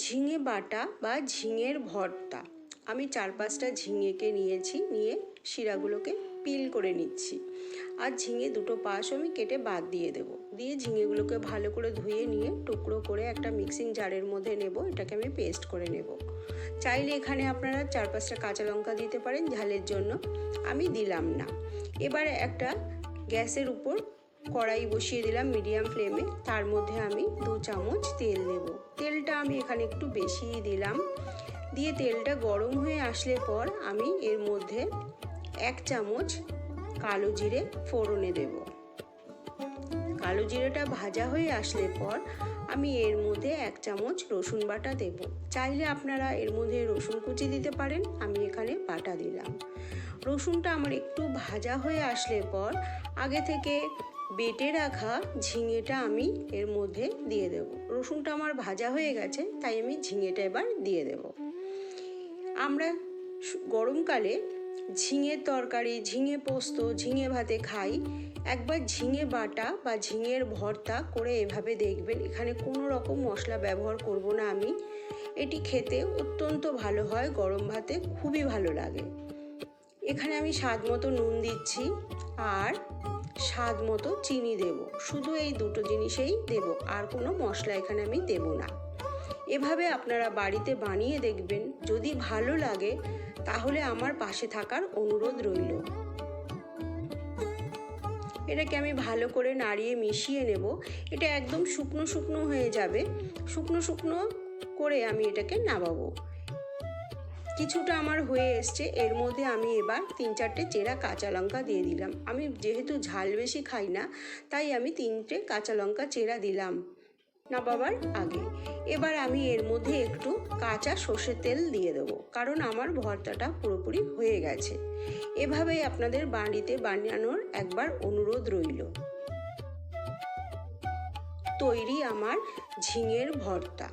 ঝিঙে বাটা বা ঝিঙের ভর্তা। আমি চার পাঁচটা ঝিঙেকে নিয়েছি, নিয়ে শিরাগুলোকে পিল করে নিচ্ছি। আর ঝিঙে দুটো পাশ আমি কেটে বাদ দিয়ে দেবো। দিয়ে ঝিঙেগুলোকে ভালো করে ধুয়ে নিয়ে টুকরো করে একটা মিক্সিং জারের মধ্যে নেব, এটাকে আমি পেস্ট করে নেব। চাইলে এখানে আপনারা চার পাঁচটা কাঁচা লঙ্কা দিতে পারেন, ঝালের জন্য। আমি দিলাম না। এবারে একটা গ্যাসের উপর কড়াই বসিয়ে দিলাম মিডিয়াম ফ্লেমে। তার মধ্যে আমি দু চামচ তেল দেব তেলটা আমি এখানে একটু বেশিই দিলাম। দিয়ে তেলটা গরম হয়ে আসলে পর আমি এর মধ্যে এক চামচ কালো জিরে ফোড়নে দেব। কালো জিরেটা ভাজা হয়ে আসলে পর আমি এর মধ্যে এক চামচ রসুন বাটা দেব। চাইলে আপনারা এর মধ্যে রসুন কুচি দিতে পারেন, আমি এখানে বাটা দিলাম। রসুনটা আমার একটু ভাজা হয়ে আসলে পর আগে থেকে বেটে রাখা ঝিঙেটা আমি এর মধ্যে দিয়ে দেব। রসুনটা আমার ভাজা হয়ে গেছে, তাই আমি ঝিঙেটা এবার দিয়ে দেব। আমরা গরমকালে ঝিঙের তরকারি, ঝিঙে পোস্ত, ঝিঙে ভাতে খাই। একবার ঝিঙে বাটা বা ঝিঙের ভর্তা করে এভাবে দেখবেন, এখানে কোনো রকম মশলা ব্যবহার করব না আমি। এটি খেতে অত্যন্ত ভালো হয়, গরম ভাতে খুবই ভালো লাগে। এখানে আমি স্বাদ মতো নুন দিচ্ছি আর স্বাদ মতো চিনি দেব। শুধু এই দুটো জিনিসেই দেব, আর কোনো মশলা এখানে আমি দেব না। এভাবে আপনারা বাড়িতে বানিয়ে দেখবেন, যদি ভালো লাগে তাহলে আমার পাশে থাকার অনুরোধ রইল। এটাকে আমি ভালো করে নাড়িয়ে মিশিয়ে নেব। এটা একদম শুকনো শুকনো হয়ে যাবে। শুকনো শুকনো করে আমি এটাকে নামাবো। কিছুটা আমার হয়ে এসছে। এর মধ্যে আমি এবার তিন চারটে চেরা কাঁচা লঙ্কা দিয়ে দিলাম। আমি যেহেতু ঝাল বেশি খাই না, তাই আমি তিনটে কাঁচা লঙ্কা চেরা দিলাম। নামাবার আগে এবার আমি এর মধ্যে একটু কাঁচা সর্ষের তেল দিয়ে দেবো, কারণ আমার ভর্তাটা পুরোপুরি হয়ে গেছে। এভাবেই আপনাদের বাড়িতে বানানোর একবার অনুরোধ রইল। তৈরি আমার ঝিঙের ভর্তা।